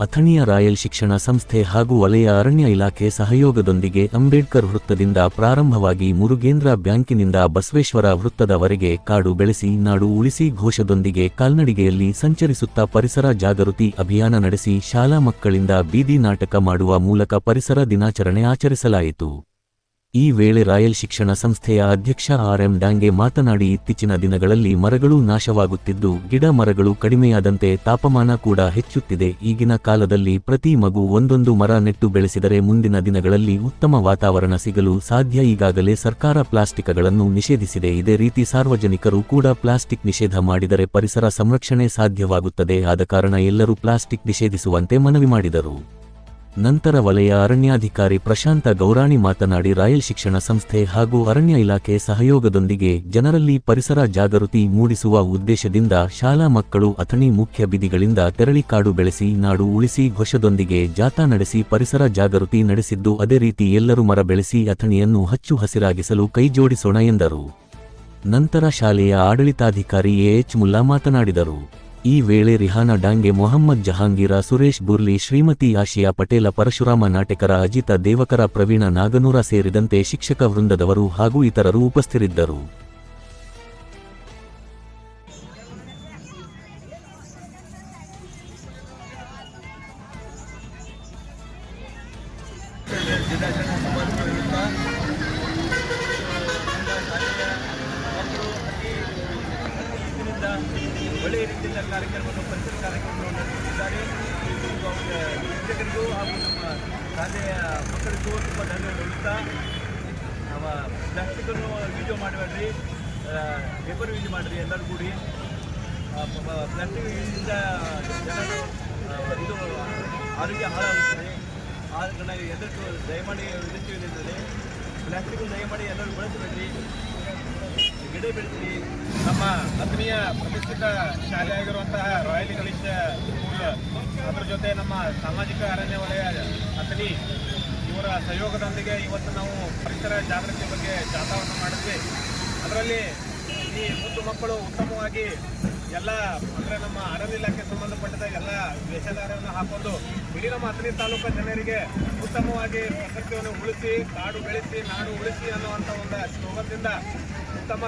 ಅಥಣಿಯ royal ಶಿಕ್ಷಣ ಸಂಸ್ಥೆ ಹಾಗೂ ವಲಯ ಅರಣ್ಯ ಇಲಾಖೆ ಸಹಯೋಗದೊಂದಿಗೆ ಅಂಬೇಡ್ಕರ್ ವೃತ್ತದಿಂದ ಪ್ರಾರಂಭವಾಗಿ ಮುರುಗೇಂದ್ರ ಬ್ಯಾಂಕಿನಿಂದ ಬಸವೇಶ್ವರ ವೃತ್ತದವರೆಗೆ ಕಾಡು ಬೆಳೆಸಿ, ನಾಡು ಉಳಿಸಿ ಘೋಷದೊಂದಿಗೆ ಕಾಲ್ನಡಿಗೆಯಲ್ಲಿ ಸಂಚರಿಸುತ್ತಾ ಪರಿಸರ ಜಾಗೃತಿ ಅಭಿಯಾನ ನಡೆಸಿ, ಶಾಲಾ ಮಕ್ಕಳಿಂದ ಬೀದಿ ನಾಟಕ ಮಾಡುವ ಮೂಲಕ ಪರಿಸರ ದಿನಾಚರಣೆ ಆಚರಿಸಲಾಯಿತು. ಈ ವೇಳೆ ರಾಯಲ್ ಶಿಕ್ಷಣ ಸಂಸ್ಥೆಯ ಅಧ್ಯಕ್ಷ ಆರ್ಎಂ ಡಾಂಗೆ ಮಾತನಾಡಿ ಇತ್ತೀಚಿನ ದಿನಗಳಲ್ಲಿ ಮರಗಳು ನಾಶವಾಗುತ್ತಿದ್ದು, ಗಿಡ ಮರಗಳು ಕಡಿಮೆಯಾದಂತೆ ತಾಪಮಾನ ಕೂಡ ಹೆಚ್ಚುತ್ತಿದೆ. ಈಗಿನ ಕಾಲದಲ್ಲಿ ಪ್ರತಿ ಮಗು ಒಂದೊಂದು ಮರ ನೆಟ್ಟು ಬೆಳೆಸಿದರೆ ಮುಂದಿನ ದಿನಗಳಲ್ಲಿ ಉತ್ತಮ ವಾತಾವರಣ ಸಿಗಲು ಸಾಧ್ಯ. ಈಗಾಗಲೇ ಸರ್ಕಾರ ಪ್ಲಾಸ್ಟಿಕ್ಗಳನ್ನು ನಿಷೇಧಿಸಿದೆ. ಇದೇ ರೀತಿ ಸಾರ್ವಜನಿಕರು ಕೂಡ ಪ್ಲಾಸ್ಟಿಕ್ ನಿಷೇಧ ಮಾಡಿದರೆ ಪರಿಸರ ಸಂರಕ್ಷಣೆ ಸಾಧ್ಯವಾಗುತ್ತದೆ. ಆದ ಕಾರಣ ಎಲ್ಲರೂ ಪ್ಲಾಸ್ಟಿಕ್ ನಿಷೇಧಿಸುವಂತೆ ಮನವಿ ಮಾಡಿದರು. ನಂತರ ವಲಯ ಅರಣ್ಯಾಧಿಕಾರಿ ಪ್ರಶಾಂತ ಗೌರಾಣಿ ಮಾತನಾಡಿ, ರಾಯಲ್ ಶಿಕ್ಷಣ ಸಂಸ್ಥೆ ಹಾಗೂ ಅರಣ್ಯ ಇಲಾಖೆ ಸಹಯೋಗದೊಂದಿಗೆ ಜನರಲ್ಲಿ ಪರಿಸರ ಜಾಗೃತಿ ಮೂಡಿಸುವ ಉದ್ದೇಶದಿಂದ ಶಾಲಾ ಮಕ್ಕಳು ಅಥಣಿ ಮುಖ್ಯ ಬೀದಿಗಳಿಂದ ತೆರಳಿ ಕಾಡು ಬೆಳೆಸಿ, ನಾಡು ಉಳಿಸಿ, ಘೋಷದೊಂದಿಗೆ ಜಾಥಾ ನಡೆಸಿ, ಪರಿಸರ ಜಾಗೃತಿ ನಡೆಸಿದ್ದು ಅದೇ ರೀತಿ ಎಲ್ಲರೂ ಮರ ಬೆಳೆಸಿ ಅಥಣಿಯನ್ನು ಹಚ್ಚು ಹಸಿರಾಗಿಸಲು ಕೈಜೋಡಿಸೋಣ ಎಂದರು. ನಂತರ ಶಾಲೆಯ ಆಡಳಿತಾಧಿಕಾರಿ ಎಎಚ್ ಮುಲ್ಲಾ ಮಾತನಾಡಿದರು. ಈ ವೇಳೆ ರಿಹಾನಾ ಡಾಂಗೆ ಮೊಹಮ್ಮದ್ ಜಹಾಂಗೀರ, ಸುರೇಶ್ ಬುರ್ಲಿ, ಶ್ರೀಮತಿ ಆಶಿಯಾ ಪಟೇಲ, ಪರಶುರಾಮ ನಾಟಕರ, ಅಜಿತ ದೇವಕರ, ಪ್ರವೀಣ ನಾಗನೂರ ಸೇರಿದಂತೆ ಶಿಕ್ಷಕ ವೃಂದದವರು ಹಾಗೂ ಇತರರು ಉಪಸ್ಥಿತರಿದ್ದರು ಒಳ್ಳೆಯ ರೀತಿಯಿಂದ ಕಾರ್ಯಕ್ರಮವನ್ನು ಪರಿಸರ ಕಾರ್ಯಕ್ರಮವನ್ನು ನಡೆಸುತ್ತಿದ್ದಾರೆ. ಇದು ಶಿಕ್ಷಕರಿಗೂ ಹಾಗೂ ನಮ್ಮ ಶಾಲೆಯ ಮಕ್ಕಳಿಗೂ ತುಂಬ ಧನ್ಯ ಹೇಳುತ್ತಾ ನಾವು ಪ್ಲಾಸ್ಟಿಕ್ಕನ್ನು ವೀಡಿಯೋ ಮಾಡಬೇಡ್ರಿ ಪೇಪರ್ ಯೂಸ್ ಮಾಡಿರಿ, ಎಲ್ಲರೂ ಕೂಡಿ. ಪ್ಲಾಸ್ಟಿಕ್ ಜನರು ಇದು ಆರೋಗ್ಯ ಹಾಳಾಗುತ್ತದೆ. ಆದ ಕಾರಣ ಎಲ್ಲರಿಗೂ ದಯಮಾಡಿ ವಿನಂತಿ ಪ್ಲಾಸ್ಟಿಕ್ ದಯಮಾಡಿ ಎಲ್ಲರೂ ಬಳಸಬೇಡ್ರಿ. ಗಿಡ ಬೆಳೆಸಿ ನಮ್ಮ ಆತ್ಮೀಯ ಪ್ರತಿಷ್ಠಿತ ಶಾಲೆ ಆಗಿರುವಂತಹ ರಾಯಲ್ ಇಂಗ್ಲಿಷ್ ಸ್ಕೂಲ್. ಅದರ ಜೊತೆ ನಮ್ಮ ಸಾಮಾಜಿಕ ಅರಣ್ಯ ವಲಯ ಅಥಣಿ, ಇವರ ಸಹಯೋಗದೊಂದಿಗೆ ಇವತ್ತು ನಾವು ಪರಿಸರ ಜಾಗೃತಿ ಬಗ್ಗೆ ಜಾಥಾವನ್ನು ಮಾಡಿದ್ವಿ. ಅದರಲ್ಲಿ ಈ ಮುದ್ದು ಮಕ್ಕಳು ಉತ್ತಮವಾಗಿ ಎಲ್ಲ, ಅಂದರೆ ನಮ್ಮ ಅರಣ್ಯ ಇಲಾಖೆ ಸಂಬಂಧಪಟ್ಟ ವೇಷಧಾರವನ್ನು ಹಾಕೊಂಡು ಇಡೀ ನಮ್ಮ ಅಥಣಿ ತಾಲೂಕು ಜನರಿಗೆ ಉತ್ತಮವಾಗಿ ಪ್ರಕೃತಿಯನ್ನು ಉಳಿಸಿ, ಕಾಡು ಬೆಳೆಸಿ, ನಾಡು ಉಳಿಸಿ ಅನ್ನುವಂಥ ಒಂದು ಶ್ಲೋಕದಿಂದ ಉತ್ತಮ